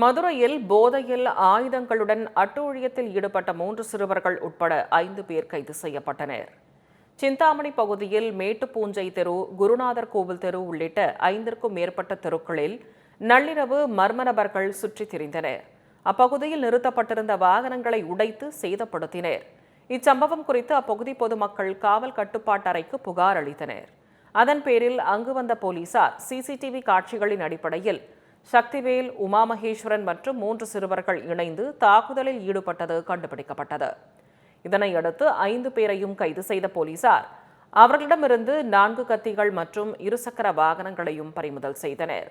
மதுரையில் போதையில் ஆயுதங்களுடன் அட்டூழியத்தில் ஈடுபட்ட மூன்று சிறுவர்கள் உட்பட ஐந்து பேர் கைது செய்யப்பட்டனர். சிந்தாமணி பகுதியில் மேட்டுப்பூஞ்சை தெரு குருநாதர் கோவில் தெரு உள்ளிட்ட ஐந்திற்கும் மேற்பட்ட தெருக்களில் நள்ளிரவு மர்ம நபர்கள் சுற்றித் திரிந்தனர். அப்பகுதியில் நிறுத்தப்பட்டிருந்த வாகனங்களை உடைத்து சேதப்படுத்தினர். இச்சம்பவம் குறித்து அப்பகுதி பொதுமக்கள் காவல் கட்டுப்பாட்டு அறைக்கு புகார் அளித்தனர். அதன் பேரில் அங்கு வந்த போலீசார் சிசிடிவி காட்சிகளின் அடிப்படையில் சக்திவேல் உமா மகேஸ்வரன் மற்றும் மூன்று சிறுவர்கள் இணைந்து தாக்குதலில் ஈடுபட்டது கண்டுபிடிக்கப்பட்டது. இதனையடுத்து ஐந்து பேரையும் கைது செய்த போலீசார் அவர்களிடமிருந்து நான்கு கத்திகள் மற்றும் இருசக்கர வாகனங்களையும் பறிமுதல் செய்தனர்.